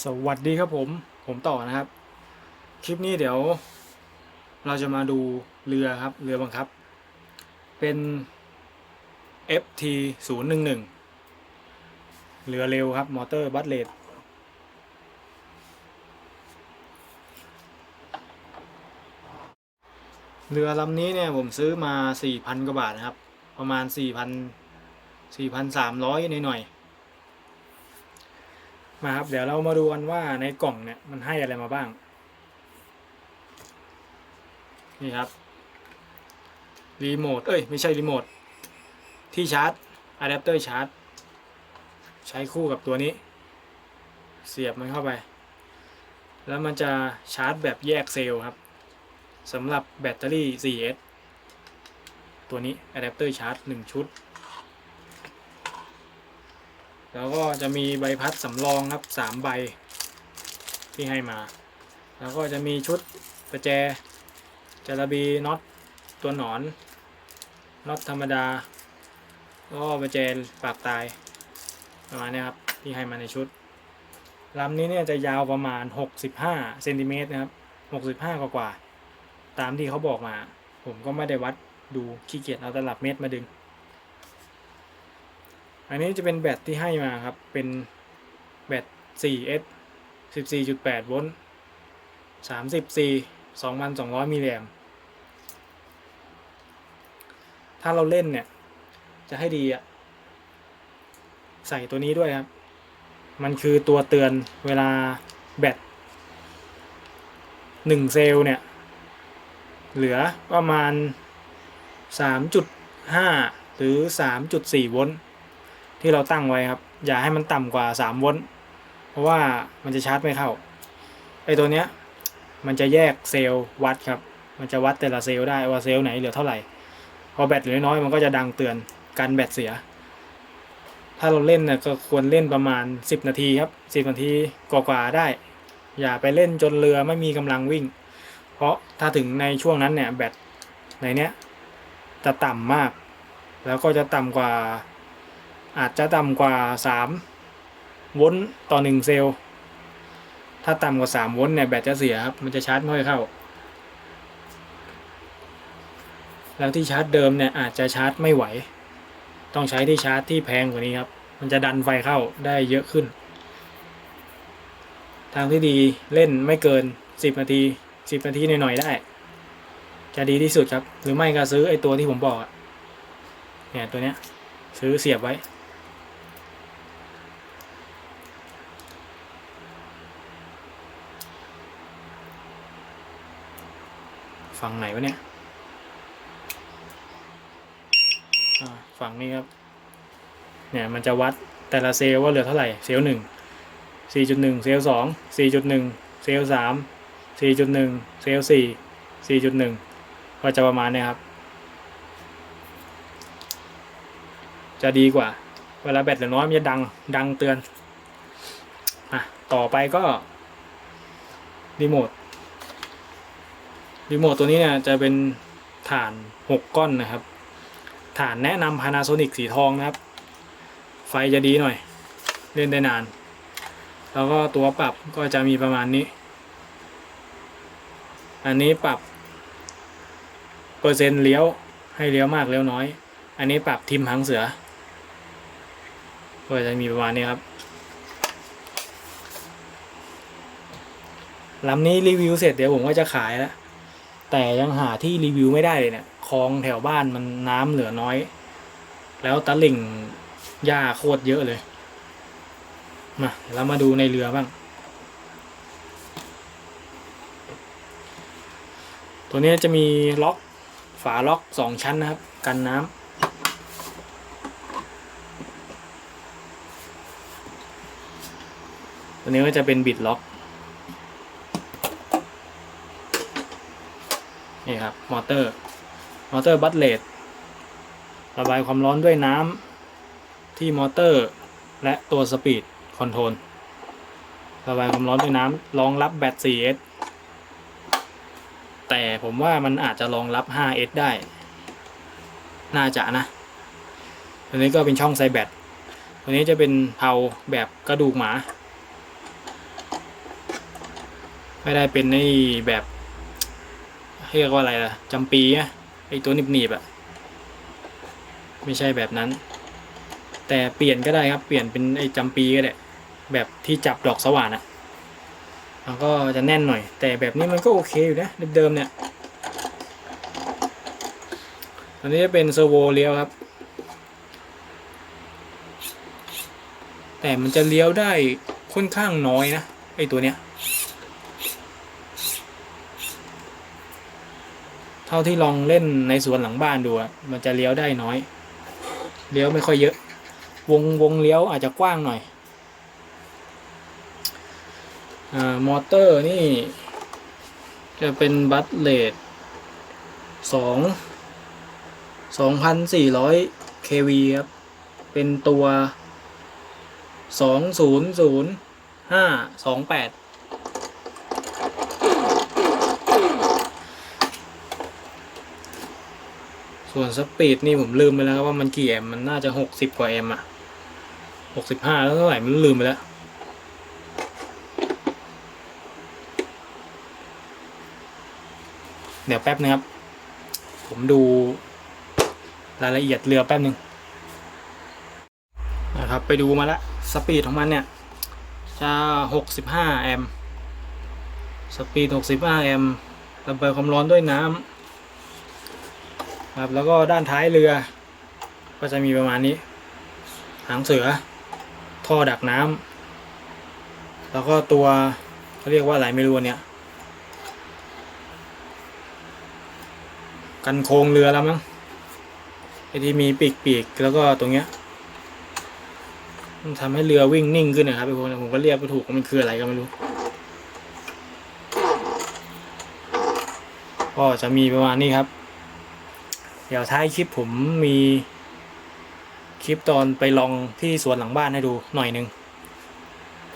สวัสดีครับผมผมต่อนะครับ คลิปนี้เดี๋ยว เราจะมาดูเรือครับ เรือบังคับ เป็น FT 0 1 1เรือเร็วครับ มอเตอร์บัตเลดเรือลำนี้เนี่ยผมซื้อมา 4,000 กว่าบาทนะครับ ประมาณ 4,000 4,300หน่อยๆ มาครับ เดี๋ยวเรามาดูกันว่าในกล่องเนี่ยมันให้อะไรมาบ้าง นี่ครับ รีโมท เอ้ย ไม่ใช่รีโมท ที่ชาร์จอะแดปเตอร์ชาร์จ ใช้คู่กับตัวนี้ เสียบมันเข้าไป แล้วมันจะชาร์จแบบแยกเซลล์ครับสำหรับแบตเตอรี่ 4S ตัวนี้อะแดปเตอร์ชาร์จ 1 ชุด แล้วก็จะมีใบพัดสำรองครับ3ใบที่ให้มา แล้วก็จะมีชุดประแจจาระบีน็อตตัวหนอนน็อตธรรมดาแล้วก็ประแจปากตายประมาณนี้ครับที่ให้มาในชุดลำนี้เนี่ยจะยาวประมาณ 65เซนติเมตรนะครับ65กว่ากว่าตามที่เขาบอกมา ผมก็ไม่ได้วัดดูขี้เกียจเอาตลับเมตรมาดึง อันนี้จะเป็นแบตที่ให้มาครับ เป็นแบต 4S 14.8 โวลต์ 30C 2,200 มิลลิแอมถ้าเราเล่นเนี่ย จะให้ดีอะใส่ตัวนี้ด้วยครับ มันคือตัวเตือนเวลาแบต1เซลล์เนี่ย เหลือประมาณ 3.5 หรือ 3.4 โวลต์ ที่เราตั้งไว้ครับ อย่าให้มันต่ำกว่า 3 โวลต์เพราะว่ามันจะชาร์จไม่เข้าไอตัวเนี้ยมันจะแยกเซลล์วัดครับ มันจะวัดแต่ละเซลล์ได้ว่าเซลล์ไหนเหลือเท่าไหร่ พอแบตเหลือน้อยมันก็จะดังเตือนกันแบตเสีย ถ้าเราเล่นเนี่ยก็ควรเล่นประมาณ 10 นาทีครับ 10 นาทีกว่าๆได้ อย่าไปเล่นจนเรือไม่มีกำลังวิ่ง เพราะถ้าถึงในช่วงนั้นเนี่ยแบตในเนี้ยจะต่ำมาก แล้วก็จะต่ำกว่า อาจจะต่ำกว่า 3 โวลต์ต่อ 1 เซลล์ ถ้าต่ำกว่า 3 โวลต์เนี่ยแบตจะเสียครับ มันจะชาร์จไม่ค่อยเข้า แล้วที่ชาร์จเดิมเนี่ยอาจจะชาร์จไม่ไหว ต้องใช้ที่ชาร์จที่แพงกว่านี้ครับ มันจะดันไฟเข้าได้เยอะขึ้น ทางที่ดีเล่นไม่เกิน 10 นาที 10 นาทีหน่อยๆได้ จะดีที่สุดครับ หรือไม่ก็ซื้อไอ้ตัวที่ผมบอกอะเนี่ยตัวเนี้ยซื้อเสียบไว้ ฝั่งไหนวะเนี่ยฝั่งนี้ครับ เนี่ยมันจะวัดแต่ละเซลล์ว่าเหลือเท่าไหร่ เซลล์หนึ่งสี่จุดหนึ่งเซลล์สองสี่จุดหนึ่งเซลล์สามสี่จุดหนึ่งเซลล์สี่สี่จุดหนึ่งก็จะประมาณเนี้ยครับ จะดีกว่า เวลาแบตเหลือน้อยมันจะดัง ดังเตือน อะ ต่อไปก็รีโมท รีโมทตัวนี้เนี่ยจะเป็นฐาน 6 ก้อนนะครับ ฐานแนะนำ Panasonic สีทองนะครับ ไฟจะดีหน่อย เล่นได้นาน แล้วก็ตัวปรับก็จะมีประมาณนี้ อันนี้ปรับ เปอร์เซ็นต์เลี้ยวให้เลี้ยวมากเลี้ยวน้อย อันนี้ปรับทิมหางเสือ ก็จะมีประมาณนี้ครับลำนี้รีวิวเสร็จเดี๋ยวผมก็จะขายแล้ว แต่ยังหาที่รีวิวไม่ได้เลยเนี่ยคลองแถวบ้านมันน้ำเหลือน้อย แล้วตะลิ่งหญ้าโคตรเยอะเลย มาเรามาดูในเรือบ้าง ตัวนี้จะมีล็อกฝาล็อกสองชั้นนะครับ กันน้ำตัวนี้ก็จะเป็นบิดล็อก นี่ครับมอเตอร์ มอเตอร์บัตเลดระบายความร้อนด้วยน้ำที่มอเตอร์ และตัวสปีดคอนโทรลระบายความร้อนด้วยน้ำรองรับแบต 4S แต่ผมว่ามันอาจจะรองรับ 5S ได้ น่าจะนะ ตัวนี้ก็เป็นช่องใส่แบต ตัวนี้จะเป็นเพาแบบกระดูกหมา ไม่ได้เป็นในแบบ เรียกว่าอะไรล่ะจำปีอะไอตัวหนีบๆอะไม่ใช่แบบนั้น แต่เปลี่ยนก็ได้ครับ เปลี่ยนเป็นไอจำปีก็ได้แบบที่จับดอกสว่านอะมันก็จะแน่นหน่อย แต่แบบนี้มันก็โอเคอยู่นะเดิมๆเนี่ยอันนี้จะเป็นเซอร์โวเลี้ยวครับ แต่มันจะเลี้ยวได้ค่อนข้างน้อยนะไอตัวเนี้ย ท่าที่ลองเล่นในสวนหลังบ้านดูอะมันจะเลี้ยวได้น้อย เลี้ยวไม่ค่อยเยอะ วงวงเลี้ยวอาจจะกว้างหน่อยอามอเตอร์นี่ จะเป็นบัตเลดสองสองพันสี่ร้อยเควีครับ เป็นตัวสองศูนย์ศูนย์ห้าสองแปด ส่วนสปีดนี่ผมลืมไปแล้วครับว่ามันกี่แอมมันน่าจะหกสิบกว่าแอมอะหกสิบห้าแล้วเท่าไหร่ม่รู้ลืมไปแล้วเดี๋ยวแป๊บนึงครับ ผมดูรายละเอียดเรือแป๊บนึงนะครับ ไปดูมาแล้วสปีดของมันเนี่ยจะหกสิบห้าแอมป์สปีดหกสิบห้าแอมป์ระบายความร้อนด้วยน้ำ ครับแล้วก็ด้านท้ายเรือ ก็จะมีประมาณนี้ หางเสือ ท่อดักน้ำแล้วก็ตัวเขาเรียกว่าอะไรไม่รู้อันเนี่ย กันโครงเรือแล้วมั้งไอที่มีปีกปีกๆแล้วก็ตรงเนี้ยมันทำให้เรือวิ่งนิ่งขึ้นนะครับทุกคนผมก็เรียกไม่ถูกมันคืออะไรก็ไม่รู้ก็จะมีประมาณนี้ครับ ดี๋ยวท้ายคลิปผมมีคลิปตอนไปลองที่สวนหลังบ้านให้ดูหน่อยหนึง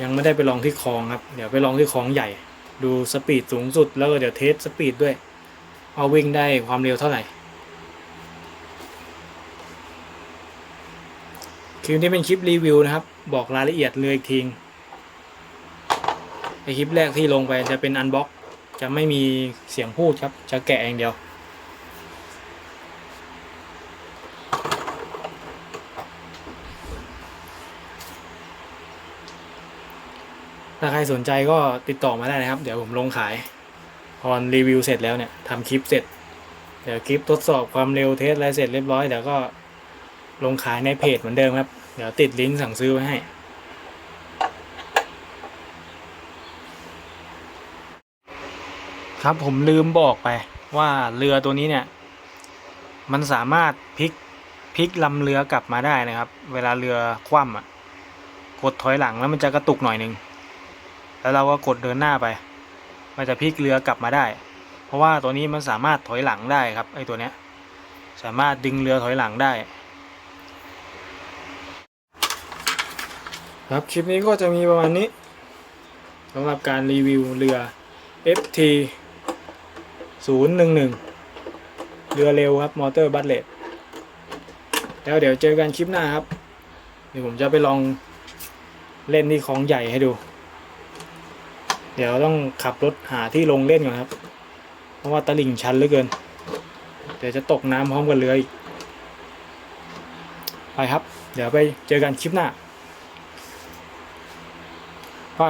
ยังไม่ได้ไปลองที่คลองครับ เดี๋ยวไปลองที่คลองใหญ่ ดูสปีดสูงสุดแล้วก็เดี๋ยวเทสสปีดด้วยว่าวิ่งได้ความเร็วเท่าไหร่คลิปนี้เป็นคลิปรีวิวนะครับ บอกรายละเอียดเรืออีกทีในคลิปแรกที่ลงไปจะเป็นอันบ็อกจะไม่มีเสียงพูดครับ จะแกะเองเดียวาใครสนใจก็ติดต่อมาได้นะครับ เดี๋ยวผมลงขายพอรีวิวเสร็จแล้วเนี่ยทำคลิปเสร็จ เดี๋ยวคลิปทดสอบความเร็วเทสอะไรเสร็จเรียบร้อยเดี๋ยวก็ลงขายในเพจเหมือนเดิมครับ เดี๋ยวติดลิงก์สั่งซื้อไว้ให้ ครับผมลืมบอกไปว่าเรือตัวนี้เนี่ย มันสามารถพลิกพลิกลำเรือกลับมาได้นะครับ เวลาเรือคว่ำอะกดถอยหลังแล้วมันจะกระตุกหน่อยหนึง แล้วเราก็กดเดินหน้าไป มันจะพลิกเรือกลับมาได้ เพราะว่าตัวนี้มันสามารถถอยหลังได้ครับไอ้ตัวเนี้ยสามารถดึงเรือถอยหลังได้ ครับคลิปนี้ก็จะมีประมาณนี้สำหรับการรีวิวเรือ FT 011 เรือเร็วครับมอเตอร์บัตเลตแล้วเดี๋ยวเจอกันคลิปหน้าครับเดี๋ยวผมจะไปลองเล่นที่คลองใหญ่ให้ดู เดี๋ยวต้องขับรถหาที่ลงเล่นก่อนครับ เพราะว่าตลิ่งชันเหลือเกิน เดี๋ยวจะตกน้ำพร้อมกันเรืออีกไปครับ เดี๋ยวไปเจอกันคลิปหน้า ไป